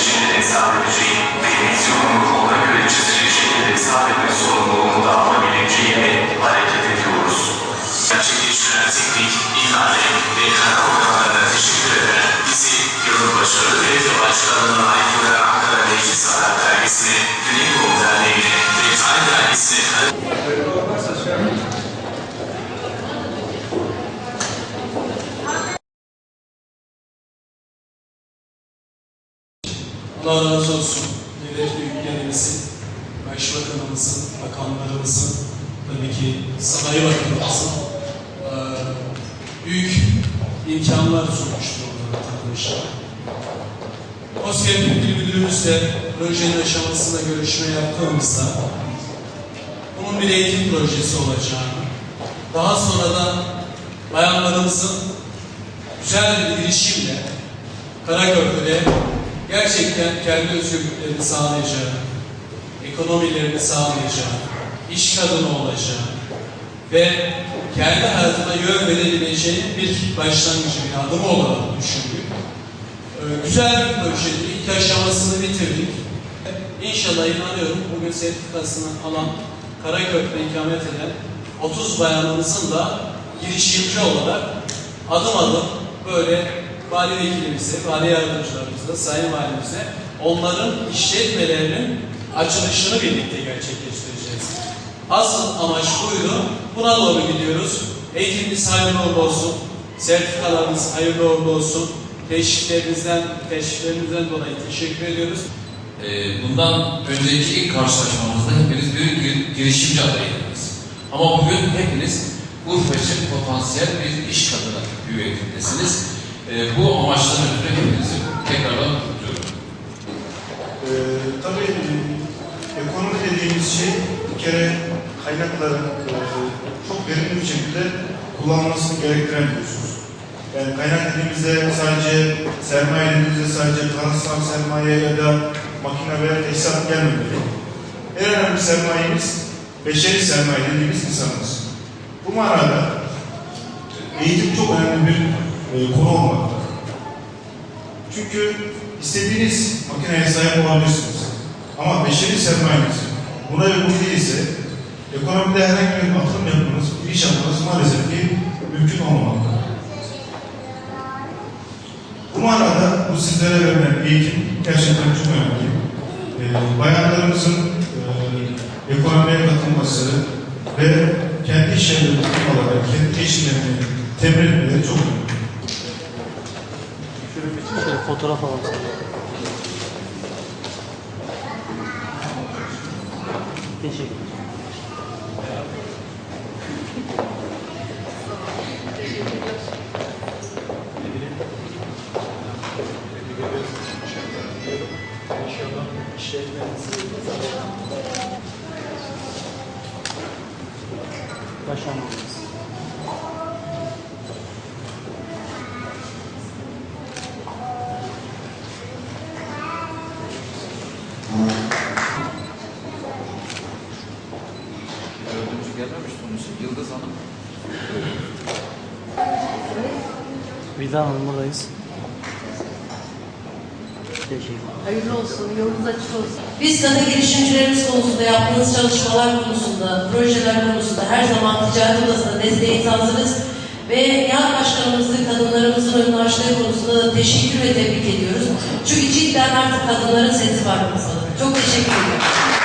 işini hesap edeceği ve misyonunu ona göre çizecek şekilde hesap etme sorumluluğunu da alabileceğiyle hareket ediyoruz. Gerçekleştiren teknik, ihale ve karar organlarına teşekkür eden bizi Yılbaşı Belediye Başkanlığı'na ait olarak Ankara Meclis Adat Dergisi'ne, Güneydoğu Derneği'ne ve Tarih Dergisi'ne Allah razı olsun. Devlet büyüklerimizin, başbakanımızın, bakanlarımızın, tabii ki sanayi bakanımızın eee, büyük imkanlar sunmuştur onlara vatandaşlara. Oscar Kültür Müdürümüzle projenin aşamasında görüşme yaptığımızda bunun bir eğitim projesi olacağını, daha sonra da bayanlarımızın güzel bir girişimle Karaköprü'de gerçekten kendi özgürlüklerini sağlayacağı, ekonomilerini sağlayacağı, iş kadını olacağı ve kendi hayatına yön verebileceği bir başlangıcı, bir adım olarak düşündük. Ee, güzel bir projeydi. İlk aşamasını bitirdik. İnşallah inanıyorum bugün sertifikasını alan Karaköprü'de ikamet eden 30 bayanımızın da girişimci olarak adım adım böyle vali vekilimize, vali yardımcılarımıza, sayın valimize onların işletmelerinin açılışını birlikte gerçekleştireceğiz. Asıl amaç buydu. Buna doğru gidiyoruz. Eğitimimiz hayırlı uğurlu olsun. Sertifikalarımız hayırlı uğurlu olsun. Teşviklerinizden, teşviklerinizden dolayı teşekkür ediyoruz. Ee, Bundan önceki ilk karşılaşmamızda hepiniz bir gir- girişimci adaydınız. Ama bugün hepiniz Urfa için potansiyel bir iş kadını hüviyetindesiniz. Ee, Bu amaçtan ötürü hepinizi tekrardan kutluyorum. Ee, tabii e, ekonomi dediğimiz şey bir kere kaynakların e, çok verimli bir şekilde kullanılmasını gerektiren bir husus. Yani kaynak dediğimizde sadece sermaye dediğimizde sadece parasal sermaye ya da makine veya tesisat gelmemeli. En önemli sermayemiz beşeri sermaye dediğimiz insanımız. Bu manada eğitim çok önemli bir e, konu olmaktadır. Çünkü istediğiniz makineye sahip olabilirsiniz. Ama beşeri sermayeniz buna uygun değilse ekonomide herhangi bir atılım yapmanız, bir iş yapmanız maalesef ki mümkün olmamaktadır. Bu manada bu sizlere verilen eğitim gerçekten çok önemli. Ee, bayanlarımızın e, ekonomiye katılması ve kendi işlerini tutmaları, kendi işlerini temin etmeleri çok önemli. Şöyle fotoğraf alalım. Teşekkür ederim. Başarmalıyız. Gelmemiş sonuçta Yıldız Hanım. Vildan Hanım buradayız. Hayırlı olsun, yolunuz açık olsun. Biz kadın girişimcilerimiz konusunda yaptığınız çalışmalar konusunda, projeler konusunda her zaman ticaret odasında desteğinize hazırız. Ve yan başkanımızı kadınlarımızın önünü açtığı konusunda da teşekkür ve tebrik ediyoruz. Çünkü cidden artık kadınların sesi var masada. Çok teşekkür ediyorum.